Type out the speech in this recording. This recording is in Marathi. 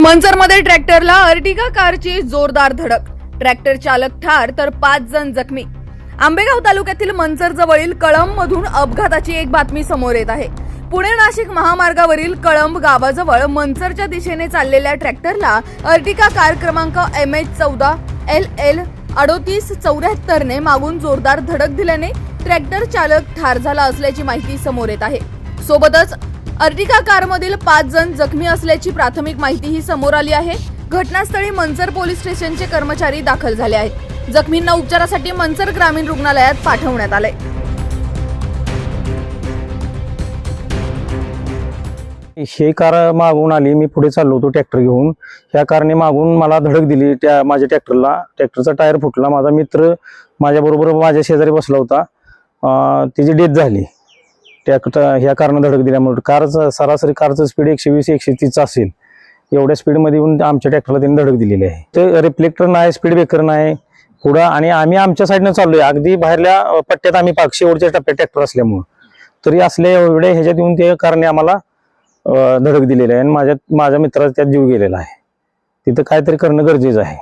मंचरमध्ये ट्रॅक्टरला अर्टिगा कारची जोरदार धडक. ट्रॅक्टर चालक ठार तर पाच जण जखमी. आंबेगाव तालुक्यातील मंचर जवळील कळंब मधून अपघाताची एक बातमी समोर येत आहे. पुणे नाशिक महामार्गावरील कळंब गावाजवळ मंचरच्या दिशेने चाललेल्या ट्रॅक्टरला अर्टिका कार क्रमांक एम एच चौदा एल एल अडोतीस चौऱ्याहत्तरने मागून जोरदार धडक दिल्याने ट्रॅक्टर चालक ठार झाला असल्याची माहिती समोर येत आहे. सोबतच अर्टिका कारमधील पाच जण जखमी असल्याची प्राथमिक माहितीही समोर आली आहे. घटनास्थळी मंचर पोलीस स्टेशनचे कर्मचारी दाखल झाले आहेत. जखमींना उपचारासाठी मंचर ग्रामीण रुग्णालयात पाठवण्यात आले ही कार मागून आली. मी पुढे चाललो होतो ट्रॅक्टर घेऊन. ह्या कारने मागून मला धडक दिली. त्या माझ्या ट्रॅक्टरला. ट्रॅक्टरचा टायर फुटला. माझा मित्र माझ्याबरोबर माझ्या शेजारी बसला होता. त्याची डेथ झाली. त्या ह्या कारणं धडक दिल्यामुळे कारचं सरासरी कारचं स्पीड एकशे वीस एकशे तीस असेल. एवढ्या स्पीडमध्ये येऊन आमच्या ट्रॅक्टरला त्यांनी धडक दिलेली आहे. ते रिफ्लेक्टर नाही स्पीड ब्रेकर नाही. पुढं आणि आम्ही आमच्या साईडनं चाललोय. अगदी बाहेरल्या पट्ट्यात आम्ही पाक शेवटच्या टप्प्यात ट्रॅक्टर असल्यामुळं. तरी असल्या एवढ्या ह्याच्यात येऊन ते कारणे आम्हाला धडक दिलेली आहे. आणि माझ्या माझ्या मित्राचा त्यात जीव गेलेला आहे. तिथं काहीतरी करणं गरजेचं आहे.